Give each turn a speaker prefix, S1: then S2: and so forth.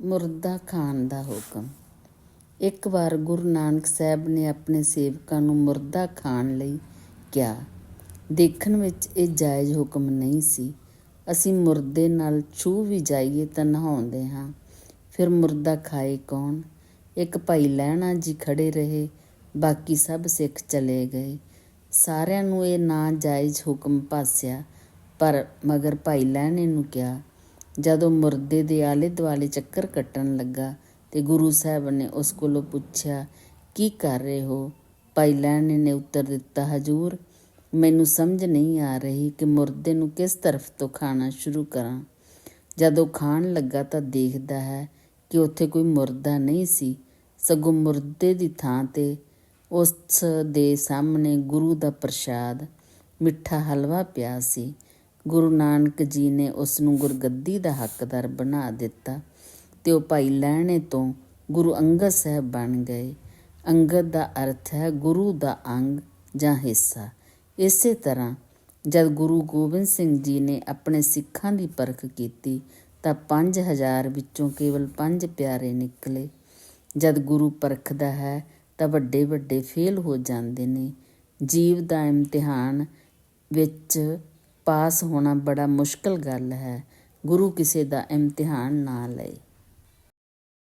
S1: ਮੁਰਦਾ ਖਾਣ ਦਾ ਹੁਕਮ। ਇੱਕ ਵਾਰ ਗੁਰੂ ਨਾਨਕ ਸਾਹਿਬ ਨੇ ਆਪਣੇ ਸੇਵਕਾਂ ਨੂੰ ਮੁਰਦਾ ਖਾਣ ਲਈ ਕਿਹਾ। ਦੇਖਣ ਵਿੱਚ ਇਹ ਜਾਇਜ਼ ਹੁਕਮ ਨਹੀਂ ਸੀ। ਅਸੀਂ ਮੁਰਦੇ ਨਾਲ ਛੂ ਵੀ ਜਾਈਏ ਤਾਂ ਨਹਾਉਂਦੇ ਹਾਂ। ਫਿਰ ਮੁਰਦਾ ਖਾਏ ਕੌਣ? ਇੱਕ ਭਾਈ ਲਹਿਣਾ ਜੀ ਖੜੇ ਰਹੇ। ਬਾਕੀ ਸਭ ਸਿੱਖ ਚਲੇ ਗਏ। ਸਾਰਿਆਂ ਨੂੰ ਇਹ ਨਾ ਜਾਇਜ਼ ਹੁਕਮ ਭਾਸਿਆ ਪਰ ਮਗਰ ਭਾਈ ਲਹਿਣੇ ਨੂੰ ਕਿਹਾ ਜਦੋਂ ਮੁਰਦੇ ਦੇ ਆਲੇ ਦੁਆਲੇ ਚੱਕਰ ਕੱਟਣ ਲੱਗਾ ਤੇ ਗੁਰੂ ਸਾਹਿਬ ਨੇ ਉਸ ਕੋਲੋਂ ਪੁੱਛਿਆ, ਕੀ ਕਰ ਰਹੇ ਹੋ? ਭਾਈ ਲਹਿਣੇ ਨੇ ਉੱਤਰ ਦਿੱਤਾ, ਹਜੂਰ, ਮੈਨੂੰ ਸਮਝ ਨਹੀਂ ਆ ਰਹੀ ਕਿ ਮੁਰਦੇ ਨੂੰ ਕਿਸ ਤਰਫ ਤੋਂ ਖਾਣਾ ਸ਼ੁਰੂ ਕਰਾਂ। ਜਦੋਂ ਖਾਣ ਲੱਗਾ ਤਾਂ ਦੇਖਦਾ ਹੈ ਕਿ ਉੱਥੇ ਕੋਈ ਮੁਰਦਾ ਨਹੀਂ ਸੀ। ਸਗੋਂ ਮੁਰਦੇ ਦੀ ਥਾਂ ਤੇ ਉਸ ਦੇ ਸਾਹਮਣੇ ਗੁਰੂ ਦਾ ਪ੍ਰਸ਼ਾਦ, ਮਿੱਠਾ ਹਲਵਾ ਪਿਆ ਸੀ। ਗੁਰੂ ਨਾਨਕ ਜੀ ਨੇ ਉਸ ਨੂੰ ਗੁਰਗੱਦੀ ਦਾ ਹੱਕਦਾਰ ਬਣਾ ਦਿੱਤਾ ਤੇ ਉਹ ਭਾਈ ਲੈਣੇ ਤੋਂ ਗੁਰੂ ਅੰਗਦ ਸਾਹਿਬ ਬਣ ਗਏ। ਅੰਗਦ ਦਾ ਅਰਥ ਹੈ ਗੁਰੂ ਦਾ ਅੰਗ ਜਾਂ ਹਿੱਸਾ। ਇਸੇ ਤਰ੍ਹਾਂ ਜਦ ਗੁਰੂ ਗੋਬਿੰਦ ਸਿੰਘ ਜੀ ਨੇ ਆਪਣੇ ਸਿੱਖਾਂ ਦੀ ਪਰਖ ਕੀਤੀ ਤਾਂ 5000 ਵਿੱਚੋਂ ਕੇਵਲ 5 ਪਿਆਰੇ ਨਿਕਲੇ। ਜਦ ਗੁਰੂ ਪਰਖਦਾ ਹੈ ਤਾਂ ਵੱਡੇ ਵੱਡੇ ਫੇਲ ਹੋ ਜਾਂਦੇ ਨੇ। ਜੀਵ ਦਾ ਇਮਤਿਹਾਨ ਵਿੱਚ ਪਾਸ ਹੋਣਾ ਬੜਾ ਮੁਸ਼ਕਲ ਗੱਲ ਹੈ। ਗੁਰੂ ਕਿਸੇ ਦਾ ਇਮਤਿਹਾਨ ਨਾ ਲਏ।